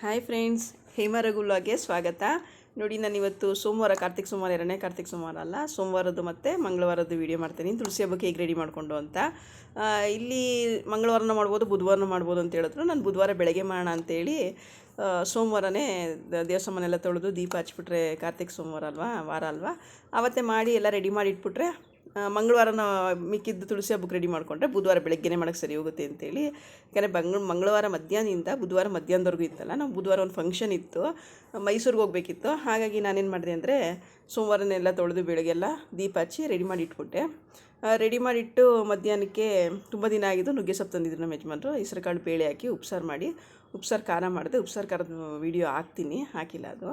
Hi friends ಹೇಮ ರಘುಲಾಗೆ ಸ್ವಾಗತ. ನೋಡಿ ನಾನು ಇವತ್ತು ಸೋಮವಾರ, ಕಾರ್ತಿಕ್ ಸೋಮವಾರ, ಎರಡನೇ ಕಾರ್ತಿಕ್ ಸೋಮವಾರ ಅಲ್ಲ, ಸೋಮವಾರದ್ದು ಮತ್ತು ಮಂಗಳವಾರದ್ದು ವೀಡಿಯೋ ಮಾಡ್ತೀನಿ. ತುಳಸಿ ಹಬ್ಬಕ್ಕೆ ಹೇಗೆ ರೆಡಿ ಮಾಡಿಕೊಂಡು ಅಂತ. ಇಲ್ಲಿ ಮಂಗಳವಾರನ ಮಾಡ್ಬೋದು, ಬುಧವಾರನ ಮಾಡ್ಬೋದು ಅಂತ ಹೇಳಿದ್ರು. ನಾನು ಬುಧವಾರ ಬೆಳಗ್ಗೆ ಮಾಡೋಣ ಅಂತೇಳಿ ಸೋಮವಾರನೇ ದ- ದೇವಸ್ಥಾನ ಮನೆಲ್ಲ ತೊಳೆದು ದೀಪ ಹಚ್ಬಿಟ್ರೆ ಕಾರ್ತಿಕ್ ಸೋಮವಾರ ಅಲ್ವಾ, ವಾರ ಅಲ್ವಾ ಆವತ್ತೇ ಮಾಡಿ ಎಲ್ಲ ರೆಡಿ ಮಾಡಿ ಇಟ್ಬಿಟ್ರೆ ಆ, ಮಂಗಳವಾರನ ಮಿಕ್ಕಿದ್ದು ತುಳಸಿ ಹಬ್ಬಕ್ಕೆ ರೆಡಿ ಮಾಡಿಕೊಂಡ್ರೆ ಬುಧವಾರ ಬೆಳಗ್ಗೆನೆ ಮಾಡೋಕ್ಕೆ ಸರಿ ಹೋಗುತ್ತೆ ಅಂತೇಳಿ. ಯಾಕಂದರೆ ಬಂಗ್ ಮಂಗಳವಾರ ಮಧ್ಯಾಹ್ನದಿಂದ ಬುಧವಾರ ಮಧ್ಯಾಹ್ನದವರೆಗೂ ಇತ್ತಲ್ಲ ನಾವು ಬುಧವಾರ ಒಂದು ಫಂಕ್ಷನ್ ಇತ್ತು ಮೈಸೂರಿಗೆ ಹೋಗಬೇಕಿತ್ತು. ಹಾಗಾಗಿ ನಾನೇನು ಮಾಡಿದೆ ಅಂದರೆ ಸೋಮವಾರನೆಲ್ಲ ತೊಳೆದು ಬೆಳಗ್ಗೆಲ್ಲ ದೀಪ ಹಚ್ಚಿ ರೆಡಿ ಮಾಡಿ ಇಟ್ಬಿಟ್ಟೆ. ರೆಡಿ ಮಾಡಿಟ್ಟು ಮಧ್ಯಾಹ್ನಕ್ಕೆ ತುಂಬ ದಿನ ಆಗಿದ್ದು ನುಗ್ಗೆ ಸೊಪ್ಪು ತಂದಿದ್ರು ನಮ್ಮ ಯಜಮಾನರು. ಹೆಸ್ರು ಕಾಳು ಬೇಳೆ ಹಾಕಿ ಉಪ್ಸಾರು ಮಾಡಿ ಉಪ್ಸಾರು ಖಾರ ಮಾಡಿದೆ. ಉಪ್ಸಾರು ಖಾರದ ವಿಡಿಯೋ ಹಾಕ್ತೀನಿ ಹಾಕಿಲ್ಲ ಅದು.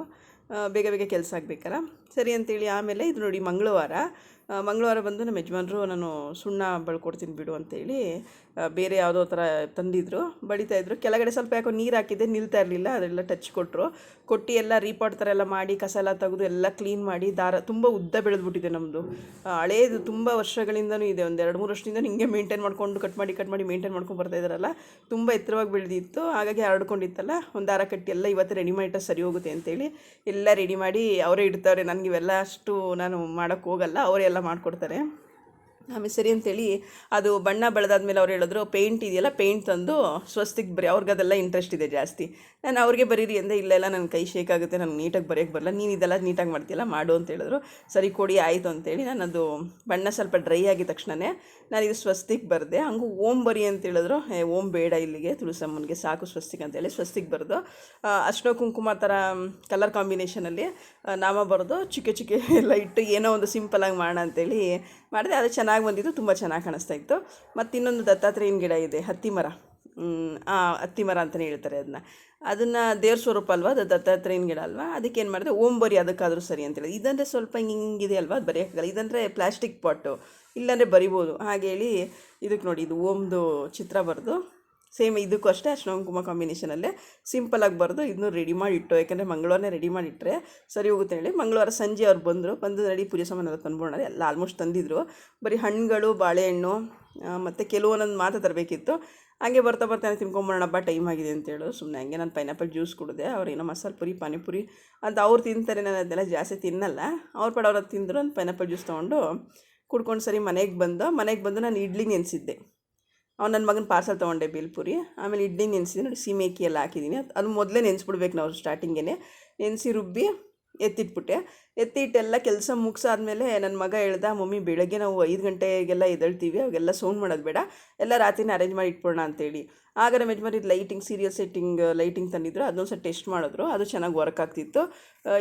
ಬೇಗ ಬೇಗ ಕೆಲಸ ಆಗಬೇಕಲ್ಲ? ಸರಿ ಅಂತೇಳಿ ಆಮೇಲೆ ಇದು ನೋಡಿ ಮಂಗಳವಾರ. ಮಂಗಳವಾರ ಬಂದು ನಮ್ಮ ಯಜಮಾನರು ನಾನು ಸುಣ್ಣ ಬಳ್ಕೊಡ್ತೀನಿ ಬಿಡು ಅಂತೇಳಿ ಬೇರೆ ಯಾವುದೋ ಥರ ತಂದಿದ್ರು ಬಡಿತಾ ಇದ್ರು. ಕೆಳಗಡೆ ಸ್ವಲ್ಪ ಯಾಕೋ ನೀರು ಹಾಕಿದ್ದೆ, ನಿಲ್ತಾ ಇರಲಿಲ್ಲ, ಅದೆಲ್ಲ ಟಚ್ ಕೊಟ್ಟರು ಕೊಟ್ಟು ಎಲ್ಲ ರೀಪಾಟ್ ಥರ ಎಲ್ಲ ಮಾಡಿ, ಕಸ ಎಲ್ಲ ತೆಗೆದು ಎಲ್ಲ ಕ್ಲೀನ್ ಮಾಡಿ, ದಾರ ತುಂಬ ಉದ್ದ ಬೆಳೆದ್ಬಿಟ್ಟಿದೆ ನಮ್ಮದು ಹಳೇದು ತುಂಬ ವರ್ಷಗಳಿಂದನೂ ಇದೆ, ಒಂದು ಎರಡು ಮೂರು ವರ್ಷದಿಂದ ಹಿಂಗೆ ಮೇಂಟೈನ್ ಮಾಡ್ಕೊಂಡು ಕಟ್ ಮಾಡಿ ಕಟ್ ಮಾಡಿ ಮೇಂಟೈನ್ ಮಾಡ್ಕೊಂಡು ಬರ್ತಾ ಇದ್ದಾರಲ್ಲ? ತುಂಬ ಎತ್ತರವಾಗಿ ಬೆಳೆದಿತ್ತು, ಹಾಗಾಗಿ ಹರಡ್ಕೊಂಡಿತ್ತಲ್ಲ? ಒಂದು ದಾರ ಕಟ್ಟಿ ಎಲ್ಲ ಇವತ್ತು ರೆಡಿ ಮಾಡಿಟ್ಟ ಸರಿ ಹೋಗುತ್ತೆ ಅಂತೇಳಿ ಎಲ್ಲ ರೆಡಿ ಮಾಡಿ ಅವರೇ ಇಡ್ತಾರೆ. ನನಗೆ ಇವೆಲ್ಲ ಅಷ್ಟು ನಾನು ಮಾಡೋಕ್ಕೆ ಹೋಗಲ್ಲ. ಅವರೇ ಎಲ್ಲ ಮಾಡಿಕೊಡ್ತಾರೆ. ಆಮೇಲೆ ಸರಿ ಅಂತೇಳಿ ಅದು ಬಣ್ಣ ಬೆಳೆದಾದ್ಮೇಲೆ ಅವ್ರು ಹೇಳಿದ್ರು ಪೇಂಟ್ ಇದೆಯಲ್ಲ ಪೇಂಟ್ ತಂದು ಸ್ವಸ್ತಿಗೆ ಬರೀ, ಅವ್ರಿಗೆ ಅದೆಲ್ಲ ಇಂಟ್ರೆಸ್ಟ್ ಇದೆ ಜಾಸ್ತಿ. ನಾನು ಅವ್ರಿಗೆ ಬರೀರಿ ಅಂದರೆ ಇಲ್ಲೆಲ್ಲ ಇಲ್ಲ ನನ್ನ ಕೈ ಶೇಕ್ ಆಗುತ್ತೆ ನನಗೆ ನೀಟಾಗಿ ಬರೆಯೋಕ್ಕೆ ಬರಲ್ಲ, ನೀನು ಇದೆಲ್ಲ ನೀಟಾಗಿ ಮಾಡ್ತೀಯಲ್ಲ, ಮಾಡು ಅಂತ ಹೇಳಿದ್ರು. ಸರಿ, ಕೊಡಿ, ಆಯಿತು ಅಂತೇಳಿ ನಾನು ಅದು ಬಣ್ಣ ಸ್ವಲ್ಪ ಡ್ರೈ ಆಗಿದ ತಕ್ಷಣವೇ ನಾನು ಇದು ಸ್ವಸ್ತಿಗೆ ಬರೆದೆ. ಹಂಗೂ ಓಂ ಬರಿ ಅಂತ ಹೇಳಿದ್ರು. ಏ, ಓಂ ಬೇಡ ಇಲ್ಲಿಗೆ, ತುಳಸಮ್ಮನಿಗೆ, ಸಾಕು ಸ್ವಸ್ತಿಗೆ ಅಂತೇಳಿ ಸ್ವಸ್ತಿಗೆ ಬರೆದು ಅಷ್ಟೋ ಕುಂಕುಮ ಥರ ಕಲರ್ ಕಾಂಬಿನೇಷನಲ್ಲಿ ನಾಮ ಬರೆದು ಚಿಕ್ಕ ಚಿಕ್ಕ ಲೈಟ್ ಏನೋ ಒಂದು ಸಿಂಪಲಾಗಿ ಮಾಡೋಣ ಅಂತೇಳಿ ಮಾಡಿದೆ. ಅದು ಚೆನ್ನಾಗಿ ಬಂದಿತ್ತು ತುಂಬ ಚೆನ್ನಾಗಿ ಕಾಣಿಸ್ತಾ ಇತ್ತು. ಮತ್ತು ಇನ್ನೊಂದು ದತ್ತಾತ್ರೇಯನ ಗಿಡ ಇದೆ, ಹತ್ತಿ ಮರ. ಹತ್ತಿ ಮರ ಅಂತಲೇ ಹೇಳ್ತಾರೆ ಅದನ್ನ ಅದನ್ನು ದೇವ್ರ ಸ್ವರೂಪ ಅಲ್ವಾ? ಅದು ದತ್ತಾತ್ರೇಯನ ಗಿಡ ಅಲ್ವಾ? ಅದಕ್ಕೆ ಏನು ಮಾಡಿದೆ? ಓಂ ಬರಿ ಅದಕ್ಕಾದರೂ ಸರಿ ಅಂತೇಳಿ ಇದಂದರೆ ಸ್ವಲ್ಪ ಹಿಂಗೆ ಹಿಂಗಿದೆ ಅಲ್ವಾ? ಅದು ಬರೆಯೋಕ್ಕಾಗಲ್ಲ ಇದಂದರೆ ಪ್ಲಾಸ್ಟಿಕ್ ಪಾಟು. ಇಲ್ಲಾಂದರೆ ಬರಿಬೋದು. ಹಾಗೇಳಿ ಇದಕ್ಕೆ ನೋಡಿ, ಇದು ಓಮ್ದು ಚಿತ್ರ ಬರೆದು. ಸೇಮ್ ಇದಕ್ಕೂ ಅಷ್ಟೇ ಅರ್ಶಿನ ಕುಂಕುಮ ಕಾಂಬಿನೇಷನಲ್ಲೇ ಸಿಂಪಲಾಗಿ ಬರೆದು ಇದನ್ನು ರೆಡಿ ಮಾಡಿ ಇಟ್ಟು, ಯಾಕೆಂದರೆ ಮಂಗಳವಾರನೇ ರೆಡಿ ಮಾಡಿಟ್ರೆ ಸರಿ ಹೋಗುತ್ತೆ ಹೇಳಿ. ಮಂಗಳವಾರ ಸಂಜೆ ಅವ್ರು ಬಂದರು ಬಂದು ರೆಡಿ ಪೂಜೆ ಸಾಮಾನೆಲ್ಲ ತಂದ್ಬೋಣ ಎಲ್ಲ ಆಲ್ಮೋಸ್ಟ್ ತಂದಿದ್ರು. ಬರೀ ಹಣ್ಣುಗಳು, ಬಾಳೆಹಣ್ಣು ಮತ್ತು ಕೆಲವೊಂದೊಂದು ಮಾತ್ರ ತರಬೇಕಿತ್ತು. ಹಾಗೆ ಬರ್ತಾ ಬರ್ತಾನೆ ತಿನ್ಕೊಂಬೋಣ ಹಬ್ಬ ಟೈಮ್ ಆಗಿದೆ ಅಂತ ಹೇಳು. ಸುಮ್ಮನೆ ಹಂಗೆ ನಾನು ಪೈನಾಪಲ್ ಜ್ಯೂಸ್ ಕುಡಿದೆ ಅವ್ರೇನೋ ಮಸಾಲೆ ಪುರಿ, ಪಾನಿಪುರಿ ಅಂತ ಅವ್ರು ತಿಂತಾರೆ, ನಾನು ಅದೆಲ್ಲ ಜಾಸ್ತಿ ತಿನ್ನಲ್ಲ. ಅವ್ರ ಪಡ ತಿಂದರು ಒಂದು ಪೈನಾಪಲ್ ಜ್ಯೂಸ್ ತೊಗೊಂಡು ಕುಡ್ಕೊಂಡು ಸರಿ ಮನೆಗೆ ಬಂದು. ಮನೆಗೆ ಬಂದು ನಾನು ಇಡ್ಲಿ ನೆನೆಸಿದ್ದೆ. ಅವ್ನು ನನ್ನ ಮಗನ ಪಾರ್ಸಲ್ ತೊಗೊಂಡೆ ಬೇಲ್ಪುರಿ. ಆಮೇಲೆ ಇಡ್ಲಿ ನೆನೆಸಿದೆ ನೋಡಿ ಸೀಮೆಕ್ಕಿ ಎಲ್ಲ ಹಾಕಿದ್ದೀನಿ ಅದು- ಮೊದಲೇ ನೆನೆಸ್ಬಿಡ್ಬೇಕು ನಾವು ಸ್ಟಾರ್ಟಿಂಗೇ ನೆನೆಸಿ ರುಬ್ಬಿ ಎತ್ತಿಟ್ಬಿಟ್ಟೆ. ಎತ್ತಿಟ್ಟೆಲ್ಲ ಕೆಲಸ ಮುಗಿಸಾದ್ಮೇಲೆ ನನ್ನ ಮಗ ಹೇಳ್ದ, ಮಮ್ಮಿ, ಬೆಳಗ್ಗೆ ನಾವು ಐದು ಗಂಟೆಗೆಲ್ಲ ಎದ್ದೇಳ್ತೀವಿ ಅವಾಗೆಲ್ಲ ಸೌಂಡ್ ಮಾಡೋದು ಬೇಡ. ಎಲ್ಲ ರಾತ್ರಿನ ಅರೇಂಜ್ ಮಾಡಿ ಇಟ್ಬಿಡೋಣ ಅಂತೇಳಿ. ಆಗ ನಮ್ಮ ಯಜಮಾನಿದ್ದು ಲೈಟಿಂಗ್ ಸೀರಿಯಲ್ ಸೆಟ್ಟಿಂಗ್ ಲೈಟಿಂಗ್ ತಂದಿದ್ರು. ಅದನ್ನೊಂದು ಸಹ ಟೆಸ್ಟ್ ಮಾಡಿದ್ರು. ಅದು ಚೆನ್ನಾಗಿ ವರ್ಕ್ ಆಗ್ತಿತ್ತು.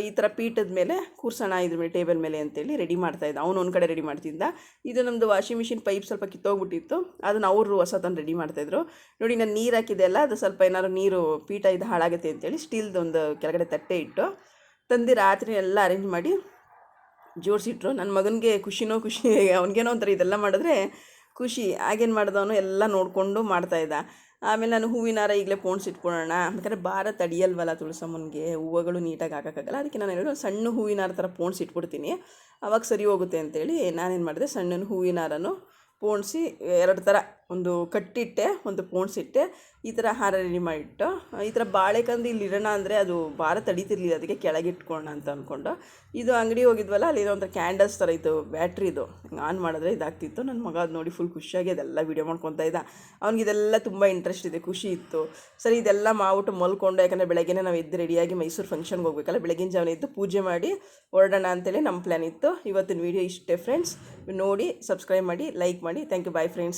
ಈ ಥರ ಪೀಠದ ಮೇಲೆ ಕೂರ್ಸೋಣ, ಇದ್ರ ಮೇಲೆ ಟೇಬಲ್ ಮೇಲೆ ಅಂತೇಳಿ ರೆಡಿ ಮಾಡ್ತಾಯಿದ್ದ ಅವನು ಒಂದು ಕಡೆ ರೆಡಿ ಮಾಡ್ತಿದ್ದ. ಇದು ನಮ್ಮದು ವಾಷಿಂಗ್ ಮಿಷಿನ್ ಪೈಪ್ ಸ್ವಲ್ಪ ಕಿತ್ತೋಗ್ಬಿಟ್ಟಿತ್ತು. ಅದನ್ನು ಅವರು ಹೊಸ ರೆಡಿ ಮಾಡ್ತಾಯಿದ್ರು ನೋಡಿ, ನಾನು ನೀರು ಹಾಕಿದೆ ಅಲ್ಲ, ಅದು ಸ್ವಲ್ಪ ಏನಾದ್ರು ನೀರು, ಪೀಠ ಇದು ಹಾಳಾಗುತ್ತೆ ಅಂತೇಳಿ ಸ್ಟೀಲ್ದೊಂದು ಕೆಳಗಡೆ ತಟ್ಟೆ ಇಟ್ಟು ತಂದು ರಾತ್ರಿ ಎಲ್ಲ ಅರೇಂಜ್ ಮಾಡಿ ಜೋಡಿಸಿಟ್ರು. ನನ್ನ ಮಗನಿಗೆ ಖುಷಿನೋ ಖುಷಿ, ಅವನಿಗೇನೋ ಒಂಥರ ಇದೆಲ್ಲ ಮಾಡಿದ್ರೆ ಖುಷಿ. ಆಗೇನು ಮಾಡ್ದವನು ಎಲ್ಲ ನೋಡಿಕೊಂಡು ಮಾಡ್ತಾಯಿದ್ದ ಆಮೇಲೆ ನಾನು ಹೂವಿನ ಹಾರ ಈಗಲೇ ಪೋಣ್ಸ್ ಇಟ್ಕೊಳ್ಳೋಣ ಯಾಕಂದರೆ ಭಾರ ತಡಿಯಲ್ವಲ್ಲ ತುಳಸಮ್ಮನಿಗೆ? ಹೂವುಗಳು ನೀಟಾಗಿ ಹಾಕೋಕ್ಕಾಗಲ್ಲ. ಅದಕ್ಕೆ ನಾನು ಹೇಳೋ ಸಣ್ಣ ಹೂವಿನ ಹಾರ ಥರ ಪೋಣ್ಸ್ ಇಟ್ಬಿಡ್ತೀನಿ. ಅವಾಗ ಸರಿ ಹೋಗುತ್ತೆ ಅಂತೇಳಿ ನಾನೇನು ಮಾಡಿದೆ, ಸಣ್ಣನ ಹೂವಿನ ಹಾರನು ಪೋಣಿಸಿ ಎರಡು ಥರ ಒಂದು ಕಟ್ಟಿಟ್ಟೆ, ಒಂದು ಪೋಣಿಸಿಟ್ಟೆ ಈ ಥರ ಹಾರ ರೆಡಿ ಮಾಡಿಟ್ಟು, ಈ ಥರ ಬಾಳೆಕಂದು ಇಲ್ಲಿ ಇರೋಣ ಅಂದರೆ ಅದು ಭಾರ ತಡೀತಿರ್ಲಿಲ್ಲ, ಅದಕ್ಕೆ ಕೆಳಗೆ ಇಟ್ಕೊಳ್ಳೋಣ ಅಂತ ಅಂದ್ಕೊಂಡು. ಇದು ಅಂಗಡಿ ಹೋಗಿದ್ವಲ್ಲ ಅಲ್ಲಿ ಒಂಥರ ಕ್ಯಾಂಡಲ್ಸ್ ಥರ ಇತ್ತು ಬ್ಯಾಟ್ರಿದು ಆನ್ ಮಾಡಿದ್ರೆ ಇದಾಗ್ತಿತ್ತು. ನನ್ನ ಮಗ ಅದು ನೋಡಿ ಫುಲ್ ಖುಷಿಯಾಗಿ ಅದೆಲ್ಲ ವೀಡಿಯೋ ಮಾಡ್ಕೊತ ಇದ್ದ. ಅವ್ನಿಗೆ ಇದೆಲ್ಲ ತುಂಬ ಇಂಟ್ರೆಸ್ಟ್ ಇದೆ, ಖುಷಿ ಇತ್ತು. ಸರಿ, ಇದೆಲ್ಲ ಮಾಡ್ಬಿಟ್ಟು ಮಲ್ಕೊಂಡು, ಯಾಕಂದರೆ ಬೆಳಗ್ಗೆ ನಾವು ಎದ್ದು ರೆಡಿಯಾಗಿ ಮೈಸೂರು ಫಂಕ್ಷನ್ಗೆ ಹೋಗ್ಬೇಕಲ್ಲ, ಬೆಳಗಿನ ಜಾವನ ಎದ್ದು ಪೂಜೆ ಮಾಡಿ ಹೊರಡೋಣ ಅಂತೇಳಿ ನಮ್ಮ ಪ್ಲ್ಯಾನ್ ಇತ್ತು. ಇವತ್ತಿನ ವೀಡಿಯೋ ಇಷ್ಟೇ ಫ್ರೆಂಡ್ಸ್ ನೋಡಿ ಸಬ್ಸ್ಕ್ರೈಬ್ ಮಾಡಿ ಲೈಕ್ ಮಾಡಿ. Thank you bye friends